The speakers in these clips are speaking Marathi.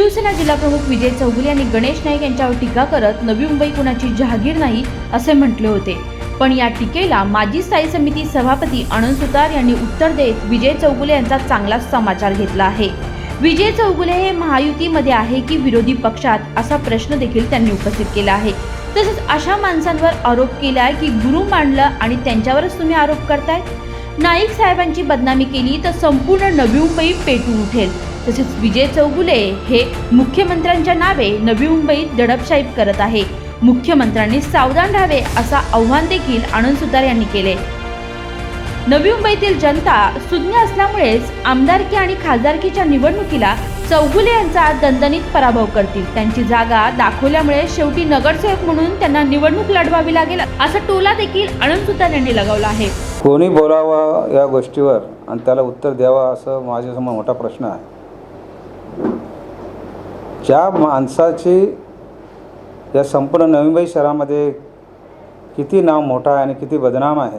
शिवसेना जिल्हाप्रमुख विजय चौगुले यांनी गणेश नाईक यांच्यावर टीका करत नवी मुंबई कुणाची जहागीर नाही असे म्हटले होते. पण या टीकेला माजी स्थायी समिती सभापती आनंद सुतार यांनी उत्तर देत विजय चौगुले यांचा चांगलाच समाचार घेतला आहे. विजय चौगुले हे महायुतीमध्ये आहे की विरोधी पक्षात असा प्रश्न देखील त्यांनी उपस्थित केला आहे. तसेच अशा माणसांवर आरोप केलाय की गुरु मांडलं आणि त्यांच्यावरच तुम्ही आरोप करताय? नाईक साहेबांची बदनामी केली तर संपूर्ण नवी मुंबई पेटून उठेल. तसेच विजय चौगुले हे मुख्यमंत्र्यांच्या नावे नवी मुंबईत दडपशाही करत आहे. मुख्यमंत्र्यांनी सावधान राहावे असा आव्हान देखील आनंद सुतार यांनी केले. नवी मुंबईतील जनता सुज्ञ असल्यामुळेच आमदारकी आणि खासदारकीच्या निवडणुकीला चौगुले यांचा दणदणीत पराभव करतील. त्यांची जागा दाखवल्यामुळे शेवटी नगरसेवक म्हणून त्यांना निवडणूक लढवावी लागेल असा टोला देखील आनंद सुतार यांनी लगावला आहे. कोणी बोलावा या गोष्टीवर आणि त्याला उत्तर द्यावं असं माझ्यासमोर मोठा प्रश्न आहे. ज्या माणसाची या संपूर्ण नवी मुंबई शहरामध्ये किती नाव मोठं आहे आणि किती बदनाम आहे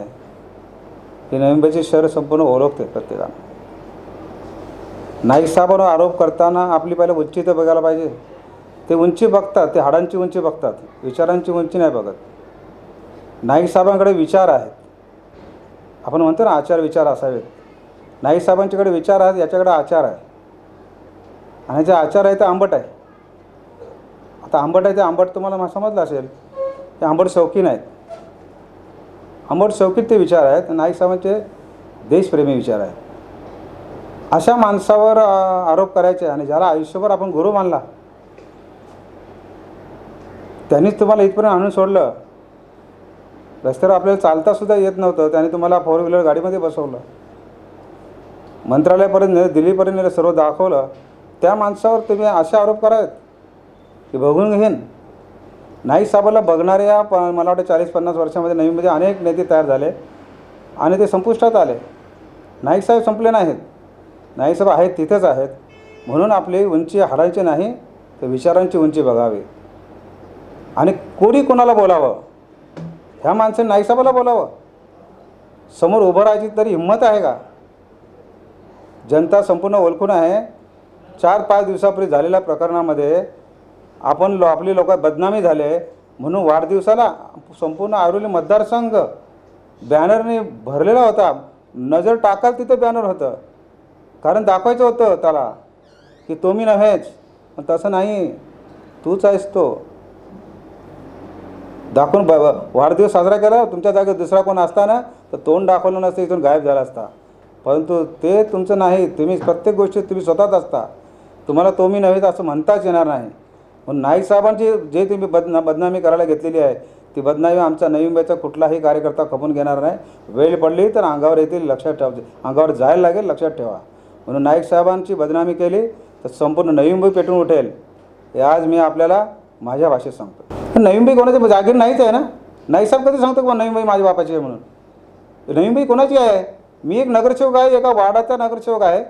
हे नवी मुंबईचे शहर संपूर्ण ओळखते प्रत्येकानं. नाईक साहेबांवर आरोप करताना आपली पहिलं उंची तर बघायला पाहिजे. ते उंची बघतात ते हाडांची उंची बघतात विचारांची उंची नाही बघत. नाईक साहेबांकडे विचार आहेत. आपण म्हणतो ना आचार विचार असावेत. नाईक साहेबांच्याकडे विचार आहेत याच्याकडे आचार आहे. आणि जे आचार आहे ते आंबट आहे. आता आंबट आहे ते आंबट तुम्हाला मा- समजलं असेल. ते आंबट शौकीन आहेत. आंबट शौकीन ते विचार आहेत नाईक साहेबांचे देशप्रेमी विचार आहेत. अशा माणसावर आरोप करायचे आणि ज्याला आयुष्यभर आपण गुरु मानला त्यांनीच तुम्हाला इथपर्यंत आणून सोडलं. रस्त्यावर आपल्याला चालता सुद्धा येत नव्हतं. त्याने तुम्हाला फोर व्हीलर गाडीमध्ये बसवलं. मंत्रालयापर्यंत दिल्लीपर्यंत सर्व दाखवलं. त्या माणसावर तुम्ही असे आरोप करायत की बघून घेईन. नाही साहेबाला बघणाऱ्या प मला वाटतं चाळीस पन्नास वर्षामध्ये नवीनमध्ये म्हणजे अनेक नेते तयार झाले आणि ते संपुष्टात आले. नाईक साहेब संपले नाहीत. नाईक साहेब आहेत तिथेच आहेत. म्हणून आपली उंची हाडांची नाही तर विचारांची उंची बघावी. आणि कोणी कोणाला बोलावं? ह्या माणसाने नाईक साहेबाला बोलावं? समोर उभं राहायची तरी हिंमत आहे का? जनता संपूर्ण ओळखून आहे. चार पाच दिवसापूर्वी झालेल्या प्रकरणामध्ये आपण लो आपली लोक बदनामी झाले म्हणून वाढदिवसाला संपूर्ण आरोली मतदारसंघ बॅनरने भरलेला होता. नजर टाकाल तिथं बॅनर होतं. कारण दाखवायचं होतं त्याला की तो मी नव्हेच. पण तसं नाही तूच आहेस तो. दाखवून ब वाढदिवस साजरा केला तुमच्या जागेत दुसरा कोण असताना तर तोंड दाखवलं नसतं इथून गायब झाला असता. परंतु ते तुमचं नाही तुम्ही प्रत्येक गोष्टीत तुम्ही स्वतःच असता. तुम्हाला तो मी नव्हे असं म्हणताच येणार नाही. म्हणून नाईक साहेबांची जे तुम्ही बदना बदनामी करायला घेतलेली आहे ती बदनामी आमचा नवी मुंबईचा कुठलाही कार्यकर्ता खपून घेणार नाही. वेळ पडली तर अंगावर येतील लक्षात ठेवा अंगावर जायला लागेल लक्षात ठेवा. म्हणून नाईक साहेबांची बदनामी केली तर संपूर्ण नवी मुंबई पेटून उठेल. हे आज मी आपल्याला माझ्या भाषेत सांगतो पण नवी मुंबई कोणाची म्हणजे जागीर नाहीच आहे ना? नाईक साहेब कधी सांगतो का नवी मुंबई माझ्या बापाची आहे म्हणून? नवी मुंबई कोणाची आहे? मी एक नगरसेवक आहे एका वाडाचा नगरसेवक आहे.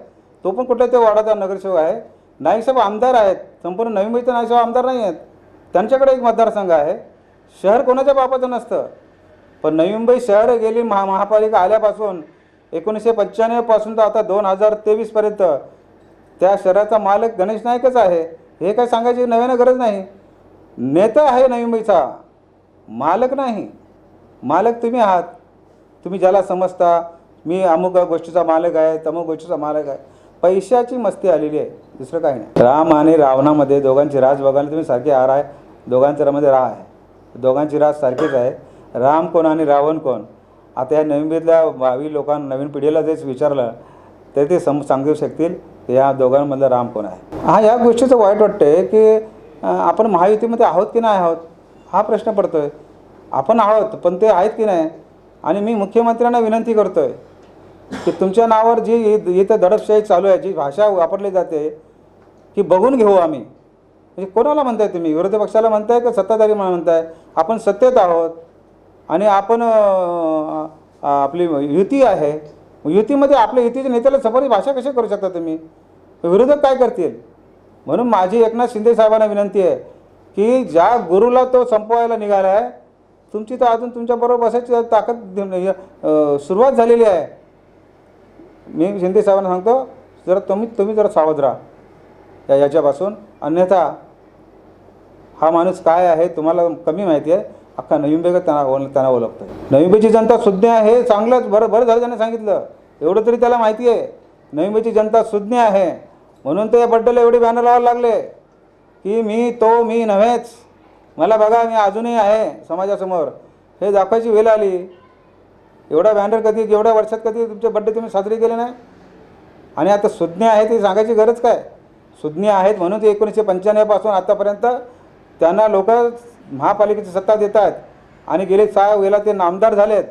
तो पण कुठल्या ते वाडाचा नगरसेवक आहे. नाईक साहेब आमदार आहेत. संपूर्ण नवी मुंबईचे नाईक साहेब आमदार नाही आहेत. त्यांच्याकडे एक मतदारसंघ आहे. शहर कोणाच्या बापाचं नसतं. पण नवी मुंबई शहर गेली महा महापालिका आल्यापासून एकोणीसशे पंच्याण्णवपासून तर आता दोन हजार तेवीसपर्यंत त्या शहराचा मालक गणेश नाईकच आहे. हे काय सांगायची नव्यानं गरज नाही. नेता आहे नवी मुंबईचा. मालक नाही. मालक तुम्ही आहात. तुम्ही ज्याला समजता मी अमुक गोष्टीचा मालक आहे तमुक गोष्टीचा मालक आहे. पैशाची मस्ती आलेली आहे. दुसरं काही नाही. राम आणि रावणामध्ये दोघांची राज बघायला तुम्ही सारखे आर आहे. दोघांच्या मध्ये रा आहे. दोघांची राज सारखीच आहे. राम कोण आणि रावण कोण? आता या नवीनमधल्या भावी लोकांना नवीन पिढीला जर विचारलं तर ते सम सांगू शकतील की या दोघांमधला राम कोण आहे? हा या गोष्टीचं वाईट वाटतं की आपण महायुतीमध्ये आहोत की नाही आहोत? हा प्रश्न पडतो आहे आपण आहोत पण ते आहेत की नाही? आणि मी मुख्यमंत्र्यांना विनंती करतो आहे की तुमच्या नावावर जी इ- इथं दडपशाही चालू आहे जी भाषा वापरली जाते की बघून घेऊ आम्ही. म्हणजे कोणाला म्हणताय तुम्ही? विरोधी पक्षाला म्हणताय का सत्ताधारी म्हणून म्हणताय? आपण सत्तेत आहोत आणि आपण आपली युती आहे. युतीमध्ये आपल्या युतीच्या नेत्याला सफारी भाषा कशी करू शकता तुम्ही? विरोधक काय करतील? म्हणून माझी एकनाथ शिंदे साहेबांना विनंती आहे की ज्या गुरुला तो संपवायला निघाला आहे तुमची तर अजून तुमच्याबरोबर बसायची ताकद सुरुवात झालेली आहे. मी शिंदे साहेबांना सांगतो जरा तुम्ही तुम्ही जरा सावध राहा या याच्यापासून. अन्यथा हा माणूस काय आहे तुम्हाला कमी माहिती आहे. अख्खा नवीन मुंबईकर त्यांना ओळ त्यांना ओळखतं नवी जनता सुज्ञ आहे हे चांगलंच बरं बरं झालं त्याने सांगितलं. एवढं तरी त्याला माहिती आहे. नवी जनता सुज्ञ आहे. म्हणून तर या एवढे बॅनर लावायला लागले की मी तो मी नव्हेच. मला बघा मी अजूनही आहे समाजासमोर. हे दाखवायची वेळ आली. एवढा बॅनर कधी एवढ्या वर्षात कधी तुमचे बड्डे तुम्ही साजरे केले नाही? आणि आता सुज्ञ आहे ते सांगायची गरज काय? सुज्ञ आहेत म्हणून ते एकोणीसशे पंच्याण्णवपासून आत्तापर्यंत त्यांना लोक महापालिकेची सत्ता देत आहेत आणि गेले सहा वेळेला ते नामदार झालेत.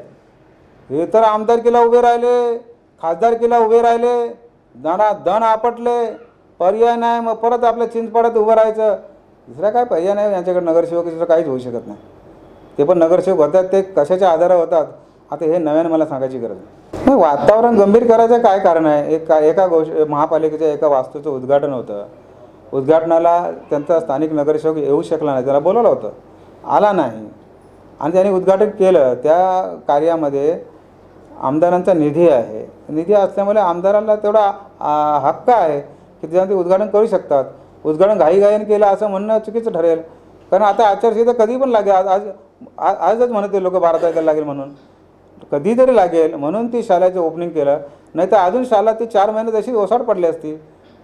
हे तर आमदारकीला उभे राहिले खासदारकीला उभे राहिले दणा दण आपटले पर्याय नाही मग परत आपल्या चिंचपाड्यात उभं राहायचं. दुसरा काय पर्याय नाही यांच्याकडे नगरसेवक दुसरं काहीच होऊ शकत नाही. ते पण नगरसेवक होतात ते कशाच्या आधारावर होतात? आता हे नव्याने मला सांगायची गरज नाही. वातावरण गंभीर करायचं काय कारण आहे? एक एका गोष्ट महापालिकेच्या एका वास्तूचं उद्घाटन होतं. उद्घाटनाला त्यांचा स्थानिक नगरसेवक येऊ शकला नाही. त्याला बोलवलं होतं. आला नाही. आणि त्यांनी उद्घाटन केलं. त्या कार्यामध्ये आमदारांचा निधी आहे. निधी असल्यामुळे आमदारांना तेवढा हक्क आहे की त्यानं ते उद्घाटन करू शकतात. उद्घाटन घाईघाईन केलं असं म्हणणं चुकीचं ठरेल. कारण आता आचारसंहिता कधी पण लागेल. आज आज आजच म्हणते लोक बारा तारखेला लागेल म्हणून. कधीतरी लागेल म्हणून ती शाळेचं ओपनिंग केलं. नाही तर अजून शाळा ती चार महिने तशी ओसाड पडली असती.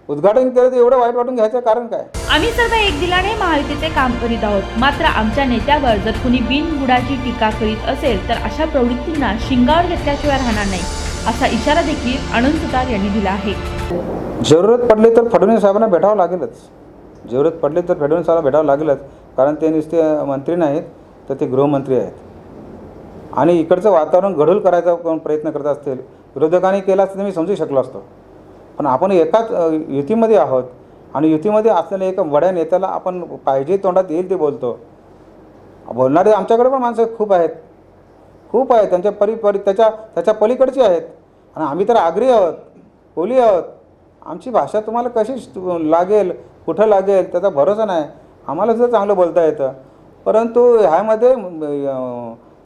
उद्घाटन केलं तर एवढं वाईट वाटून घ्यायचं कारण काय? आम्ही सर्व एक दिलाने महायुतीचे काम करीत आहोत. मात्र आमच्या नेत्यावर जर कुणी बिनबुडाची टीका करीत असेल तर अशा प्रवृत्तींना शिंगावर घेतल्याशिवाय राहणार नाही असा इशारा देखील आनंद सुतार यांनी दिला आहे. जरूरत पडली तर फडणवीस साहेबांना भेटावं लागेलच. जरूरत पडली तर फडणवीस साहेबांना भेटावं लागेलच. कारण ते नुसते मंत्री नाहीत तर ते गृहमंत्री आहेत. आणि इकडचं वातावरण घडूल करायचा पण प्रयत्न करत असतील विरोधकांनी केला असतं मी समजू शकलो असतो. पण आपण एकाच युतीमध्ये आहोत आणि युतीमध्ये असलेल्या एका वड्या नेत्याला आपण पाहिजे तोंडात येईल ते बोलतो. बोलणारे आमच्याकडे पण माणसं खूप आहेत. खूप आहेत. त्यांच्या परी परी त्याच्या त्याच्या पलीकडची आहेत. आणि आम्ही तर आग्री आहोत कोली आहोत. आमची भाषा तुम्हाला कशी लागेल कुठं लागेल त्याचा भरोसा नाही. आम्हाला सुद्धा चांगलं बोलता येतं. परंतु ह्यामध्ये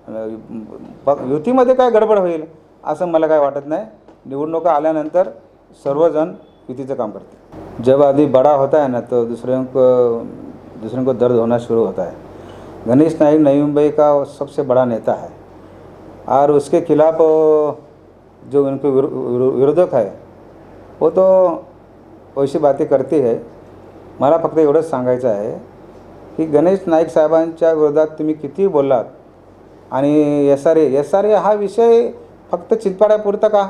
युतीमध्ये काय गडबड होईल असं मला काय वाटत नाही. निवडणुका आल्यानंतर सर्वजण युतीचं काम करते जब आधी बड़ा होता है ना तो दुसऱ्यांक को को दर्द होना शुरू होता है गणेश नाइक नई मुंबई का सबसे बड़ा नेता है और उसके खिलाफ जो उनके विरोधक है वो तो अशी बातें करते है. मला फक्त एवढंच सांगायचं आहे की गणेश नाईक साहेबांच्या विरोधात तुम्ही कितीही बोललात? आणि S R A S R A हा विषय फक्त चितपाड्यापुरता का?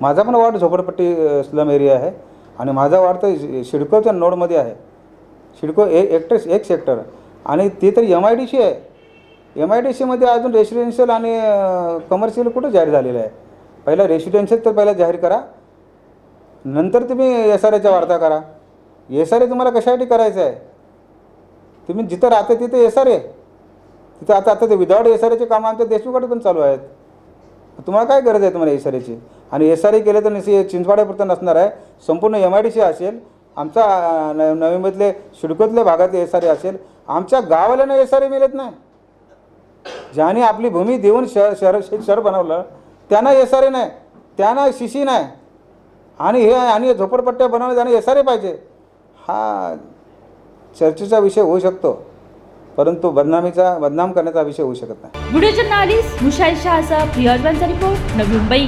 माझा पण वार्ड झोपडपट्टी स्लम एरिया आहे आणि माझा वार्ड तर शिडकोच्या नोडमध्ये आहे. शिडको ए एकटेच एक सेक्टर. आणि ती तर एम आय डी सी आहे. एम आय डी सीमध्ये अजून रेसिडेन्शियल आणि कमर्शियल कुठं जाहीर झालेलं आहे? पहिला रेसिडेन्शियल तर पहिला जाहीर करा. नंतर तुम्ही एस आर एच्या वार्ता करा. एस आर ए तुम्हाला कशासाठी करायचं आहे? तुम्ही जिथं राहता तिथं एस आर ए तिथं आता आता ते विदाऊट एस आर एचे कामं आमच्या देशमुखकडे पण चालू आहेत. तुम्हाला काय गरज आहे तुम्हाला एस आर एची आणि एस आर ए केलं तर निश्चित चिंचवाड्यापुरतं नसणार आहे. संपूर्ण एम आय डी सी असेल आमचा अं, न नवी मुंबईतले शिडकोतल्या भागातले एस आर ए असेल आमच्या गावाला एस आर ए मिळत नाही. ज्याने आपली भूमी देऊन शहर शहर शहर बनवलं त्यांना एस आर ए नाही त्यांना शिशी नाही. आणि हे आणि झोपडपट्ट्या बनवणं त्यांना एस आर ए पाहिजे हा चर्चेचा विषय होऊ शकतो. परंतु बदनामीचा बदनाम करण्याचा विषय होऊ शकत नाही. व्हिडिओ जर्नालिस्ट मुशाईल शहासह प्रियजवांचा रिपोर्ट नवी मुंबई.